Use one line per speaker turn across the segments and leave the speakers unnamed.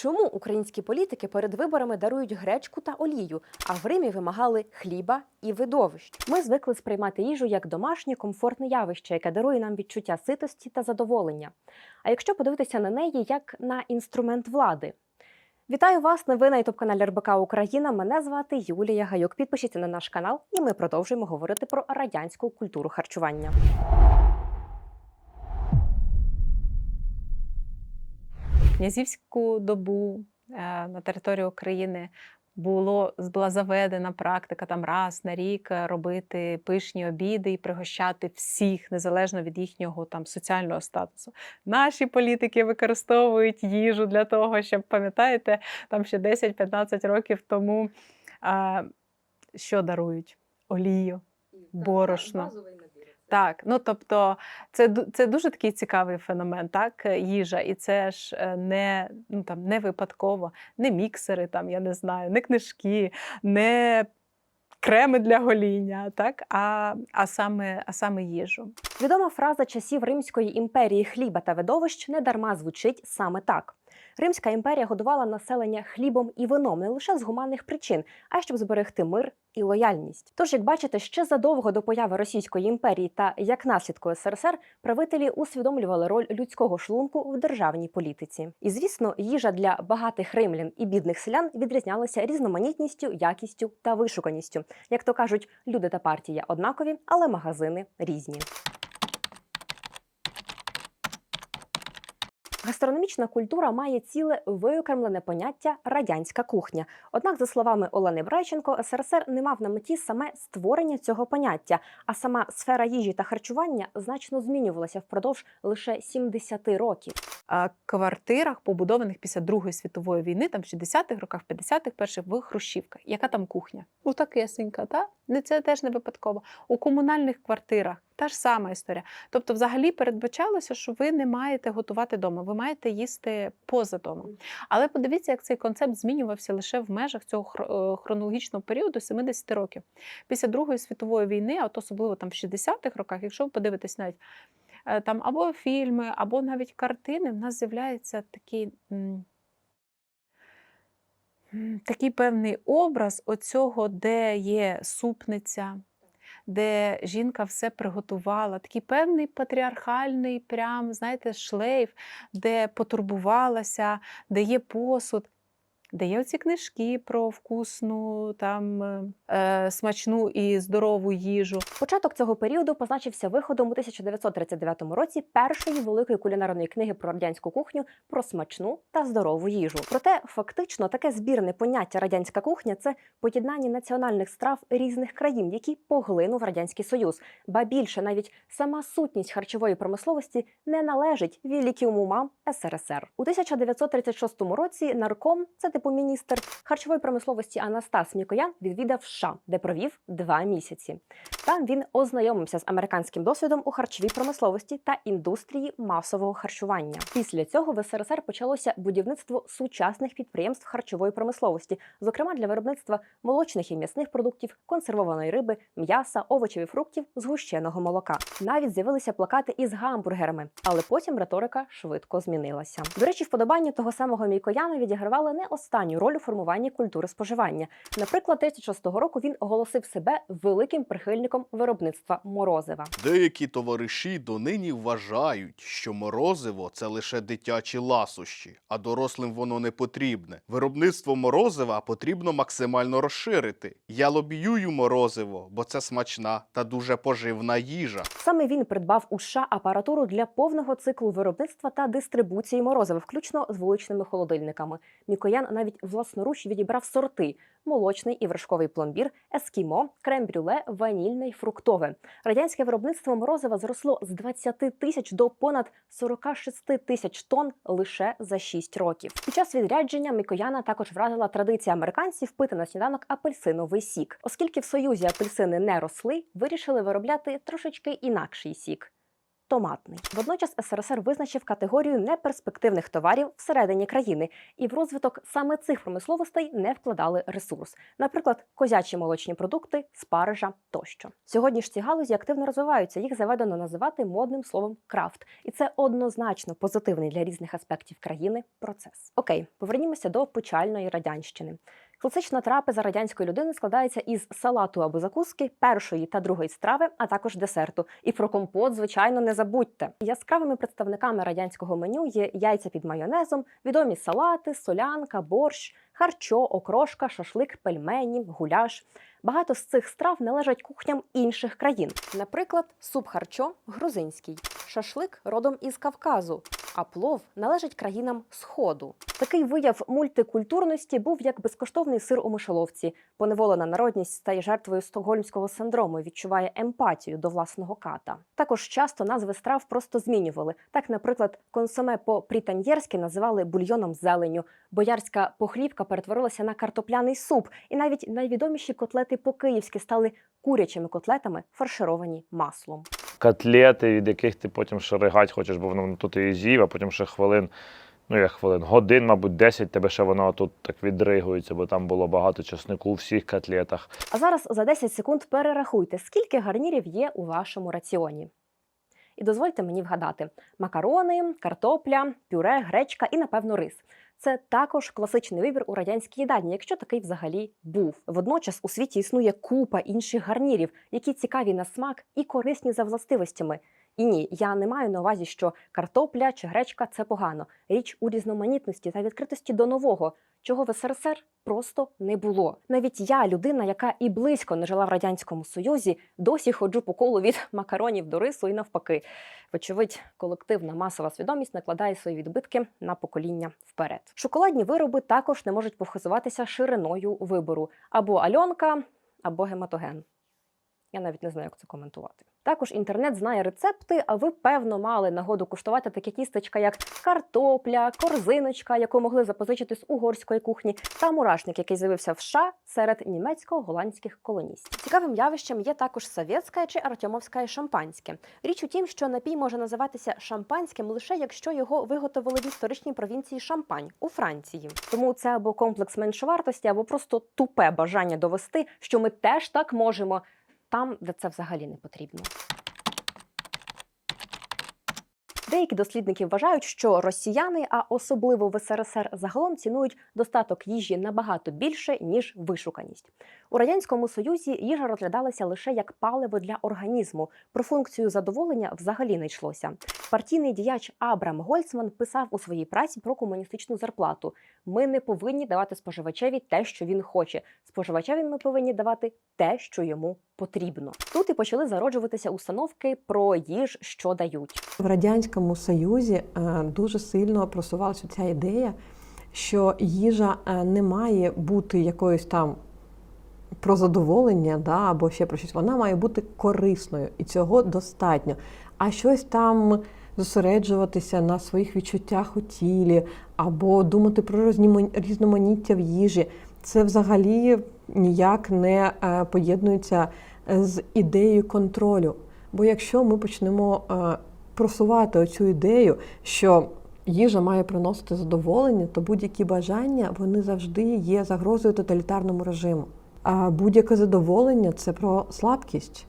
Чому українські політики перед виборами дарують гречку та олію, а в Римі вимагали хліба і видовищ? Ми звикли сприймати їжу як домашнє комфортне явище, яке дарує нам відчуття ситості та задоволення. А якщо подивитися на неї як на інструмент влади? Вітаю вас! Новина ютуб каналі РБК Україна. Мене звати Юлія Гайок. Підпишіться на наш канал, і ми продовжуємо говорити про радянську культуру харчування.
Князівську добу е, на території України було була заведена практика там раз на рік е, робити пишні обіди і пригощати всіх незалежно від їхнього там соціального статусу. Наші політики використовують їжу для того, щоб пам'ятаєте, там ще 10-15 років тому а, що дарують? Олію. Борошно. Так, ну тобто це, це дуже такий цікавий феномен, так, е, їжа, і це ж е, не, ну, там, не випадково, не міксери, там, я не знаю, не книжки, не креми для гоління, так, а, а, саме, а саме їжу.
Відома фраза часів Римської імперії хліба та видовищ не дарма звучить саме так. Римська імперія годувала населення хлібом і вином не лише з гуманних причин, а й щоб зберегти мир і лояльність. Тож, як бачите, ще задовго до появи Російської імперії та як наслідку СРСР правителі усвідомлювали роль людського шлунку в державній політиці. І звісно, їжа для багатих римлян і бідних селян відрізнялася різноманітністю, якістю та вишуканістю. Як то кажуть, люди та партія однакові, але магазини різні. Гастрономічна культура має ціле виокремлене поняття радянська кухня. Однак, за словами Олени Брайченко, СРСР не мав на меті саме створення цього поняття, а сама сфера їжі та харчування значно змінювалася впродовж лише 70 років.
А квартирах, побудованих після Другої світової війни, там в 60-х роках, 50-х перших в Хрущівках. Яка там кухня? Ну, такесенька, та? Не це теж не випадково. У комунальних квартирах та ж сама історія. Тобто, взагалі передбачалося, що ви не маєте готувати вдома, ви маєте їсти поза домом. Але подивіться, як цей концепт змінювався лише в межах цього е, хронологічного періоду 70 років. Після Другої світової війни, а от особливо там в 60-х роках, якщо ви подивитесь навіть е, там або фільми, або навіть картини, в нас з'являється такий. Такий певний образ оцього, де є супниця, де жінка все приготувала, такий певний патріархальний, прям, знаєте, шлейф, де потурбувалася, де є посуд, де є оці книжки про вкусну, там, е, е, смачну і здорову їжу.
Початок цього періоду позначився виходом у 1939 році першої великої кулінарної книги про радянську кухню про смачну та здорову їжу. Проте фактично таке збірне поняття радянська кухня це поєднання національних страв різних країн, які поглинув радянський союз. Ба більше навіть сама сутність харчової промисловості не належить великим умам СРСР. У 1936 році нарком, це типу міністр харчової промисловості Анастас Мікоян відвідав США, де провів два місяці. Там він ознайомився з американським досвідом у харчовій промисловості та індустрії масового харчування. Після цього в СРСР почалося будівництво сучасних підприємств харчової промисловості, зокрема для виробництва молочних і м'ясних продуктів, консервованої риби, м'яса, овочів і фруктів, згущеного молока. Навіть з'явилися плакати із гамбургерами, але потім риторика швидко змінилася. До речі, вподобання того самого Мікояна відігравали не останню роль у формуванні культури споживання. Наприклад, 36-го року він оголосив себе великим прихильником виробництва морозива.
Деякі товариші донині вважають, що морозиво це лише дитячі ласощі, а дорослим воно не потрібне. Виробництво морозива потрібно максимально розширити. Я лобіюю морозиво, бо це смачна та дуже поживна їжа.
Саме він придбав у США апаратуру для повного циклу виробництва та дистрибуції морозива, включно з вуличними холодильниками. Мікоян навіть власноруч відібрав сорти: молочний і вершковий пломбір, ескімо, крем-брюле, ванільне й фруктове. Радянське виробництво морозива зросло з 20 тисяч до понад 46 тисяч тонн лише за 6 років. Під час відрядження Мікояна також вразила традиція американців пити на сніданок апельсиновий сік. Оскільки в Союзі апельсини не росли, вирішили виробляти трошечки інакший сік. Томатний. Водночас СРСР визначив категорію неперспективних товарів всередині країни, і в розвиток саме цих промисловостей не вкладали ресурс, наприклад, козячі молочні продукти, спаржа тощо. Сьогодні ж ці галузі активно розвиваються. Їх заведено називати модним словом крафт, і це однозначно позитивний для різних аспектів країни процес. Окей, повернімося до печальної радянщини. Класична трапеза радянської людини складається із салату або закуски, першої та другої страви, а також десерту. І про компот, звичайно, не забудьте. Яскравими представниками радянського меню є яйця під майонезом, відомі салати, солянка, борщ, харчо, окрошка, шашлик, пельмені, гуляш. Багато з цих страв належать кухням інших країн. Наприклад, суп харчо грузинський, шашлик родом із Кавказу, а плов належить країнам Сходу. Такий вияв мультикультурності був як безкоштовний сир у мишоловці. Поневолена народність стає жертвою стокгольмського синдрому, і відчуває емпатію до власного ката. Також часто назви страв просто змінювали. Так, наприклад, консоме по прітаньєрськи називали бульйоном зеленю, боярська похлібка перетворилася на картопляний суп, і навіть найвідоміші котлети по-київськи стали курячими котлетами, фаршировані маслом.
Котлети, від яких ти потім ще ригать хочеш, бо воно тут і з'їв, а потім ще хвилин, ну як хвилин, годин, мабуть, 10 тебе ще воно тут так відригується, бо там було багато чеснику у всіх котлетах.
А зараз за 10 секунд перерахуйте, скільки гарнірів є у вашому раціоні. І дозвольте мені вгадати: макарони, картопля, пюре, гречка і, напевно, рис. Це також класичний вибір у радянській їдальні, якщо такий взагалі був. Водночас у світі існує купа інших гарнірів, які цікаві на смак і корисні за властивостями. І ні, я не маю на увазі, що картопля чи гречка це погано. Річ у різноманітності та відкритості до нового, чого в СРСР просто не було. Навіть я, людина, яка і близько не жила в радянському союзі, досі ходжу по колу від макаронів до рису і навпаки. Вочевидь, колективна масова свідомість накладає свої відбитки на покоління вперед. Шоколадні вироби також не можуть похизуватися шириною вибору або альонка, або гематоген. Я навіть не знаю, як це коментувати. Також інтернет знає рецепти, а ви певно мали нагоду куштувати таке тістечка, як картопля, корзиночка, яку могли запозичити з угорської кухні, та мурашник, який з'явився в США серед німецько-голландських колоністів. Цікавим явищем є також совєтське чи артемовське шампанське. Річ у тім, що напій може називатися шампанським лише якщо його виготовили в історичній провінції Шампань у Франції. Тому це або комплекс меншовартості, або просто тупе бажання довести, що ми теж так можемо там, де це взагалі не потрібно. Деякі дослідники вважають, що росіяни, а особливо в СРСР, загалом цінують достаток їжі набагато більше ніж вишуканість. У радянському союзі їжа розглядалася лише як паливо для організму. Про функцію задоволення взагалі не йшлося. Партійний діяч Абрам Гольцман писав у своїй праці про комуністичну зарплату: ми не повинні давати споживачеві те, що він хоче. Споживачеві ми повинні давати те, що йому потрібно. Тут і почали зароджуватися установки про їж, що дають.
В радянському союзі е, дуже сильно просувалася ця ідея, що їжа е, не має бути якоюсь там про задоволення, да, або ще про щось. Вона має бути корисною, і цього достатньо. А щось там зосереджуватися на своїх відчуттях у тілі, або думати про різноманіття в їжі, це взагалі ніяк не е, поєднується з ідеєю контролю. Бо якщо ми почнемо е, просувати оцю ідею, що їжа має приносити задоволення, то будь-які бажання вони завжди є загрозою тоталітарному режиму. А будь-яке задоволення це про слабкість.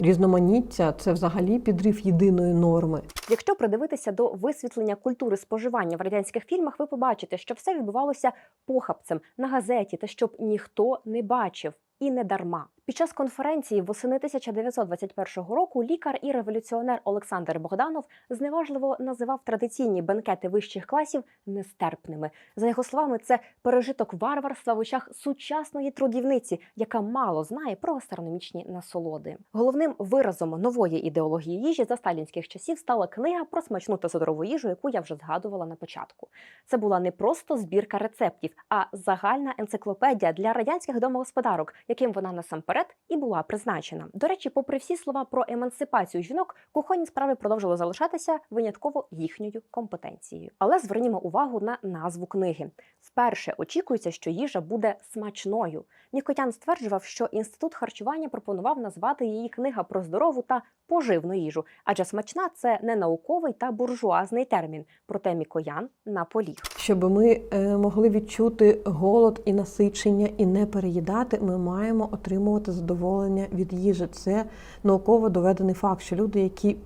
Різноманіття це взагалі підрив єдиної норми.
Якщо придивитися до висвітлення культури споживання в радянських фільмах, ви побачите, що все відбувалося похабцем на газеті, та щоб ніхто не бачив. І не дарма. Під час конференції восени 1921 року лікар і революціонер Олександр Богданов зневажливо називав традиційні бенкети вищих класів нестерпними. За його словами, це пережиток варварства в очах сучасної трудівниці, яка мало знає про гастрономічні насолоди. Головним виразом нової ідеології їжі за сталінських часів стала книга про смачну та здорову їжу, яку я вже згадувала на початку. Це була не просто збірка рецептів, а загальна енциклопедія для радянських домогосподарок, яким вона насамперед і була призначена. До речі, попри всі слова про емансипацію жінок, кухонні справи продовжили залишатися винятково їхньою компетенцією. Але звернімо увагу на назву книги. Вперше очікується, що їжа буде смачною. Нікотян стверджував, що інститут харчування пропонував назвати її книга про здорову та поживну їжу, адже смачна це не науковий та буржуазний термін, проте мікоян наполіг.
Щоб ми е, могли відчути голод і насичення і не переїдати, ми маємо отримувати задоволення від їжі. Це науково доведений факт, що люди, які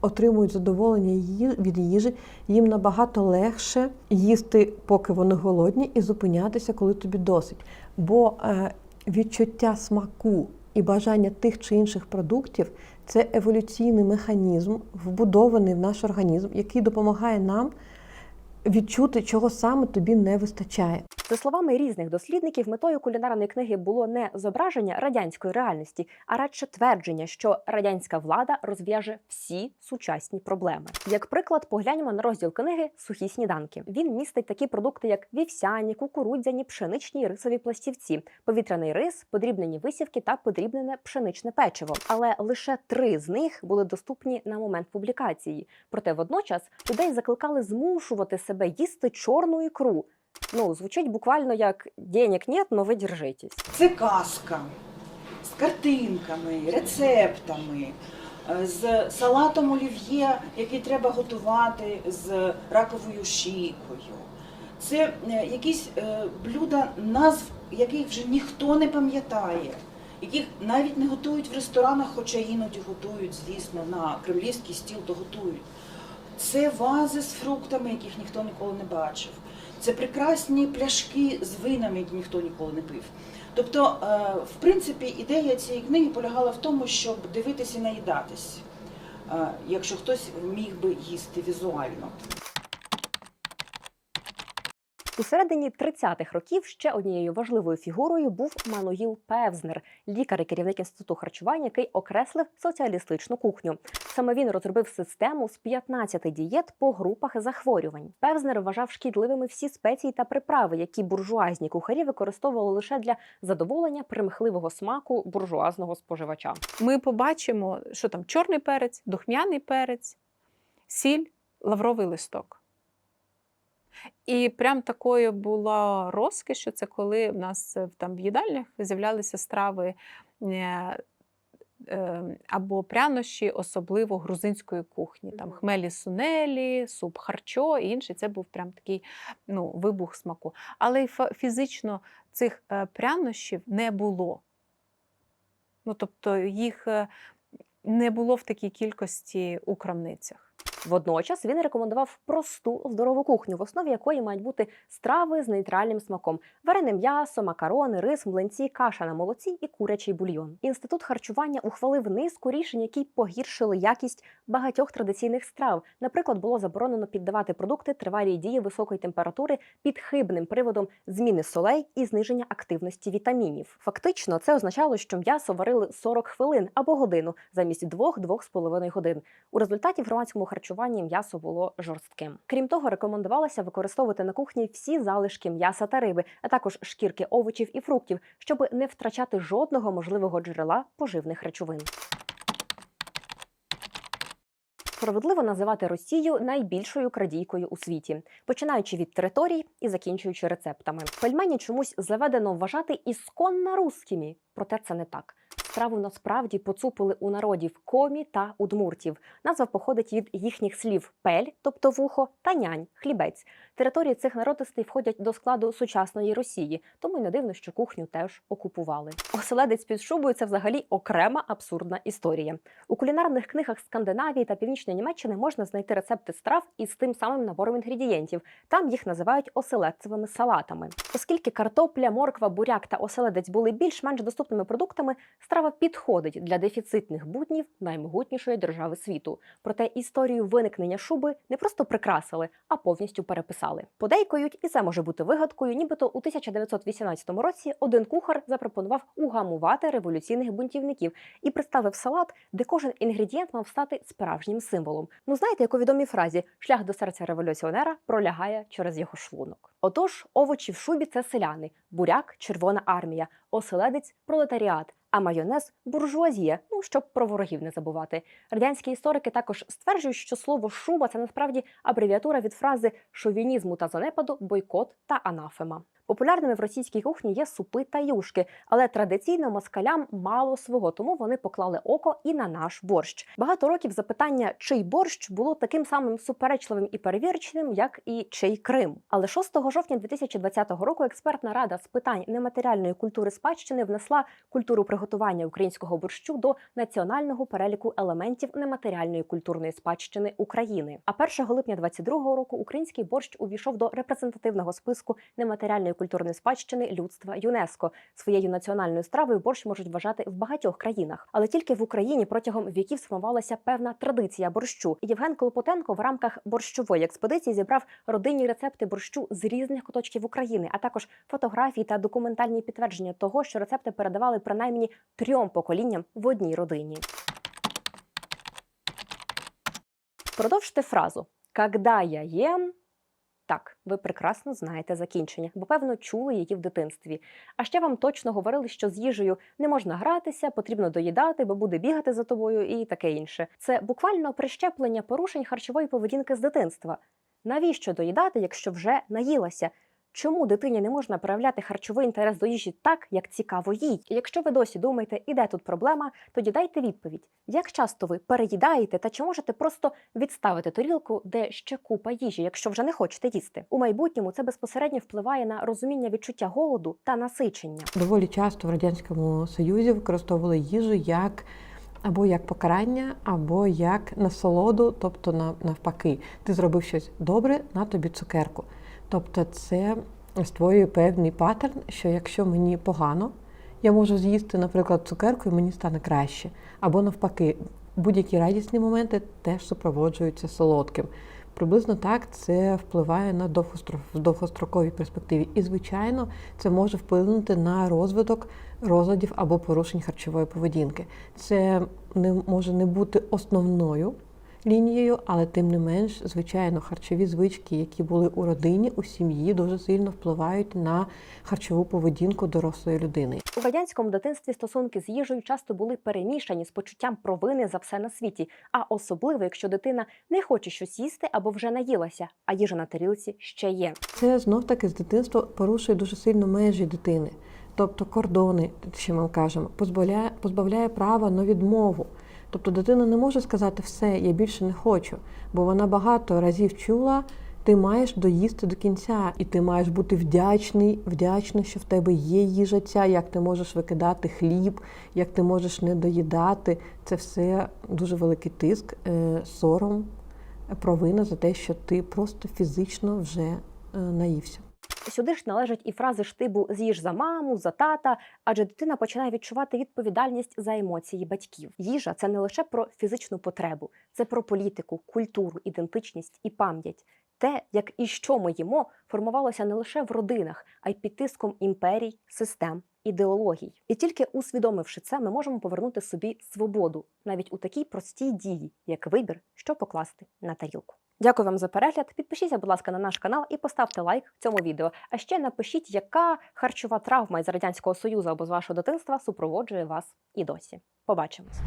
отримують задоволення від їжі, їм набагато легше їсти, поки вони голодні, і зупинятися, коли тобі досить. Бо е, відчуття смаку і бажання тих чи інших продуктів це еволюційний механізм, вбудований в наш організм, який допомагає нам відчути, чого саме тобі не вистачає.
За словами різних дослідників, метою кулінарної книги було не зображення радянської реальності, а радше твердження, що радянська влада розв'яже всі сучасні проблеми. Як приклад, погляньмо на розділ книги Сухі сніданки. Він містить такі продукти, як вівсяні, кукурудзяні, пшеничні і рисові пластівці, повітряний рис, подрібнені висівки та подрібнене пшеничне печиво. Але лише три з них були доступні на момент публікації. Проте водночас людей закликали змушувати їсти чорну ікру. Ну, звучить буквально як денег нет, но ви держитесь.
Це казка з картинками, рецептами, е, з салатом олів'є, який треба готувати з раковою шийкою. Це е, якісь е, блюда, назв яких вже ніхто не пам'ятає, яких навіть не готують в ресторанах, хоча іноді готують, звісно, на кремлівський стіл то готують. Це вази з фруктами, яких ніхто ніколи не бачив. Це прекрасні пляшки з винами, які ніхто ніколи не пив. Тобто, е, в принципі, ідея цієї книги полягала в тому, щоб дивитися і наїдатись, е, якщо хтось міг би їсти візуально.
У середині 30-х років ще однією важливою фігурою був Мануїл Певзнер, лікар і керівник інституту харчування, який окреслив соціалістичну кухню. Саме він розробив систему з 15 дієт по групах захворювань. Певзнер вважав шкідливими всі спеції та приправи, які буржуазні кухарі використовували лише для задоволення примхливого смаку буржуазного споживача.
Ми побачимо, що там чорний перець, духмяний перець, сіль, лавровий листок. І прям такою була розкіш, що це коли в нас е, там в їдальнях з'являлися страви е, е, або прянощі, особливо грузинської кухні. Там хмелі сунелі, суп харчо і інший. Це був прям такий ну, вибух смаку. Але й фізично цих прянощів не було. Ну, тобто їх не було в такій кількості у крамницях.
Водночас він рекомендував просту здорову кухню, в основі якої мають бути страви з нейтральним смаком: варене м'ясо, макарони, рис, млинці, каша на молоці і курячий бульйон. Інститут харчування ухвалив низку рішень, які погіршили якість багатьох традиційних страв. Наприклад, було заборонено піддавати продукти тривалій дії високої температури під хибним приводом зміни солей і зниження активності вітамінів. Фактично, це означало, що м'ясо варили 40 хвилин або годину замість 2-2,5 годин. У результаті в громадському харчуванні м'ясо було жорстким. Крім того, рекомендувалося використовувати на кухні всі залишки м'яса та риби, а також шкірки овочів і фруктів, щоб не втрачати жодного можливого джерела поживних речовин. Справедливо називати Росію найбільшою крадійкою у світі, починаючи від територій і закінчуючи рецептами. Пельмені чомусь заведено вважати ісконно русскими, проте це не так. Страву насправді поцупили у народів комі та удмуртів. Назва походить від їхніх слів пель, тобто вухо, та нянь, хлібець. Території цих народностей входять до складу сучасної Росії, тому й не дивно, що кухню теж окупували. Оселедець під шубою це взагалі окрема абсурдна історія. У кулінарних книгах Скандинавії та Північної Німеччини можна знайти рецепти страв із тим самим набором інгредієнтів. Там їх називають оселедцевими салатами. Оскільки картопля, морква, буряк та оселедець були більш-менш доступними продуктами, страва підходить для дефіцитних буднів наймогутнішої держави світу. Проте історію виникнення шуби не просто прикрасили, а повністю переписали. Подейкують, і це може бути вигадкою. Нібито у 1918 році один кухар запропонував угамувати революційних бунтівників і представив салат, де кожен інгредієнт мав стати справжнім символом. Ну знаєте, як у відомій фразі шлях до серця революціонера пролягає через його шлунок. Отож, овочі в шубі це селяни, буряк червона армія, оселедець пролетаріат. А майонез буржуазія, ну щоб про ворогів не забувати. Радянські історики також стверджують, що слово шуба це насправді абревіатура від фрази шовінізму та занепаду, бойкот та анафема. Популярними в російській кухні є супи та юшки, але традиційно москалям мало свого, тому вони поклали око і на наш борщ. Багато років запитання, чий борщ було таким самим суперечливим і перевірченим, як і чий Крим. Але 6 жовтня 2020 року експертна рада з питань нематеріальної культури спадщини внесла культуру приготування українського борщу до національного переліку елементів нематеріальної культурної спадщини України. А 1 липня 2022 року український борщ увійшов до репрезентативного списку нематеріальної культурної спадщини людства ЮНЕСКО. Своєю національною стравою борщ можуть вважати в багатьох країнах, але тільки в Україні протягом віків сформувалася певна традиція борщу. Євген Клопотенко в рамках борщової експедиції зібрав родинні рецепти борщу з різних куточків України, а також фотографії та документальні підтвердження того, що рецепти передавали принаймні трьом поколінням в одній родині. Продовжте фразу «Когда я ем», так, ви прекрасно знаєте закінчення, бо певно чули її в дитинстві. А ще вам точно говорили, що з їжею не можна гратися, потрібно доїдати, бо буде бігати за тобою і таке інше. Це буквально прищеплення порушень харчової поведінки з дитинства. Навіщо доїдати, якщо вже наїлася? Чому дитині не можна проявляти харчовий інтерес до їжі так, як цікаво їй? Якщо ви досі думаєте, і де тут проблема, тоді дайте відповідь: як часто ви переїдаєте та чи можете просто відставити тарілку, де ще купа їжі, якщо вже не хочете їсти? У майбутньому це безпосередньо впливає на розуміння відчуття голоду та насичення.
Доволі часто в радянському союзі використовували їжу як або як покарання, або як насолоду, тобто на- навпаки, ти зробив щось добре, на тобі цукерку. Тобто, це створює певний паттерн, що якщо мені погано, я можу з'їсти, наприклад, цукерку, і мені стане краще. Або навпаки, будь-які радісні моменти теж супроводжуються солодким. Приблизно так це впливає на довгостроковій перспективі. І, звичайно, це може вплинути на розвиток розладів або порушень харчової поведінки. Це не може не бути основною лінією, але тим не менш, звичайно, харчові звички, які були у родині, у сім'ї, дуже сильно впливають на харчову поведінку дорослої людини.
У радянському дитинстві стосунки з їжею часто були перемішані з почуттям провини за все на світі, а особливо, якщо дитина не хоче щось їсти або вже наїлася, а їжа на тарілці ще є.
Це знов таки з дитинства порушує дуже сильно межі дитини, тобто кордони, що ми кажемо, позбавляє, позбавляє права на відмову. Тобто дитина не може сказати все, я більше не хочу, бо вона багато разів чула. Ти маєш доїсти до кінця, і ти маєш бути вдячний, вдячний, що в тебе є їжа ця, як ти можеш викидати хліб, як ти можеш не доїдати. Це все дуже великий тиск, е, сором, провина за те, що ти просто фізично вже е, наївся.
Сюди ж належать і фрази штибу з'їж за маму, за тата, адже дитина починає відчувати відповідальність за емоції батьків. Їжа це не лише про фізичну потребу, це про політику, культуру, ідентичність і пам'ять. Те, як і що ми їмо, формувалося не лише в родинах, а й під тиском імперій, систем, ідеологій. І тільки усвідомивши це, ми можемо повернути собі свободу навіть у такій простій дії, як вибір, що покласти на тарілку. Дякую вам за перегляд. Підпишіться, будь ласка, на наш канал і поставте лайк цьому відео. А ще напишіть, яка харчова травма із радянського союзу або з вашого дитинства супроводжує вас і досі. Побачимось.